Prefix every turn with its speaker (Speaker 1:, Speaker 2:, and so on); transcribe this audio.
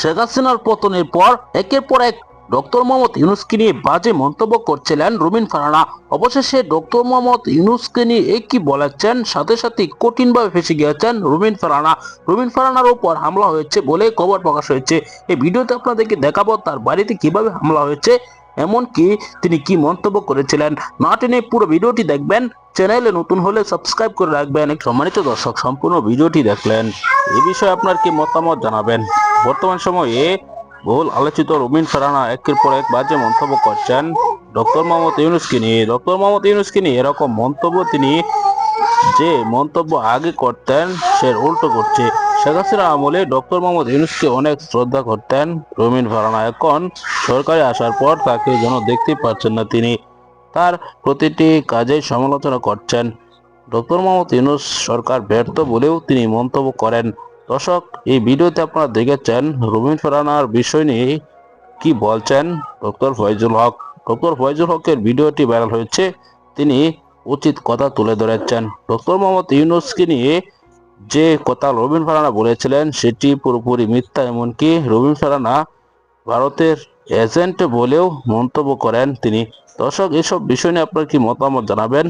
Speaker 1: শেখ হাসিনার পতনের পর একের পর এক ডক্টর মোহাম্মদ ইউনুসকে নিয়ে বাজে মন্তব্য করছিলেন রুমিন ফারানা। অবশেষে ডক্টর মোহাম্মদ ইউনুসকে নিয়ে এ কি বলেছেন? সাথে সাথে কঠিনভাবে ফেসে গিয়েছেন রুমিন ফারানা। রুমিন ফারানার উপর হামলা হয়েছে বলে খবর প্রকাশ হয়েছে। এই ভিডিওতে আপনাদেরকে দেখাবো তার বাড়িতে কীভাবে হামলা হয়েছে, এমনকি তিনি কি মন্তব্য করেছিলেন। না টেনে পুরো ভিডিওটি দেখবেন, চ্যানেলে নতুন হলে সাবস্ক্রাইব করে রাখবেন। এক সম্মানিত দর্শক, সম্পূর্ণ ভিডিওটি দেখলেন। এই বিষয়ে আপনার কি মতামত জানাবেন? বর্তমান সময়ে বহুল আলোচিত রুমিন ফারানা একের পর এক বাজে মন্তব্য করছেন ডক্টর মোহাম্মদ ইউনুসকে নিয়ে। ডক্টর মোহাম্মদ ইউনুসকে নিয়ে এরকম মন্তব্য তিনি যে মন্তব্য আগে করতেন, সে উল্টো করছে। শেখ হাসিনা আমলে ডক্টর মোহাম্মদ ইউনুসকে অনেক শ্রদ্ধা করতেন রুমিন ফারানা। এখন সরকারে আসার পর তাকে যেন দেখতে পাচ্ছেন না তিনি। তার প্রতিটি কাজে সমালোচনা করছেন। ডক্টর মোহাম্মদ ইউনুস সরকার ব্যর্থ বলেও তিনি মন্তব্য করেন। দর্শক, এই ভিডিওতে আপনারা দেখেছেন রুমিন ফারানার বিষয় নিয়ে কি বলছেন ডক্টর ফয়জুল হক। ডক্টর ফয়জুল হকের ভিডিওটি ভাইরাল হয়েছে। তিনি উচিত কথা তুলে ধরেছেন। ডক্টর মোহাম্মদ ইউনুসকে নিয়ে যে কথা রবিন ফারানা বলেছিলেন, সেটি পুরোপুরি মিথ্যা। এমনকি রবিন ফারানা ভারতের এজেন্ট বলেও মন্তব্য করেন তিনি। দর্শক, এসব বিষয় নিয়ে আপনার কি মতামত জানাবেন?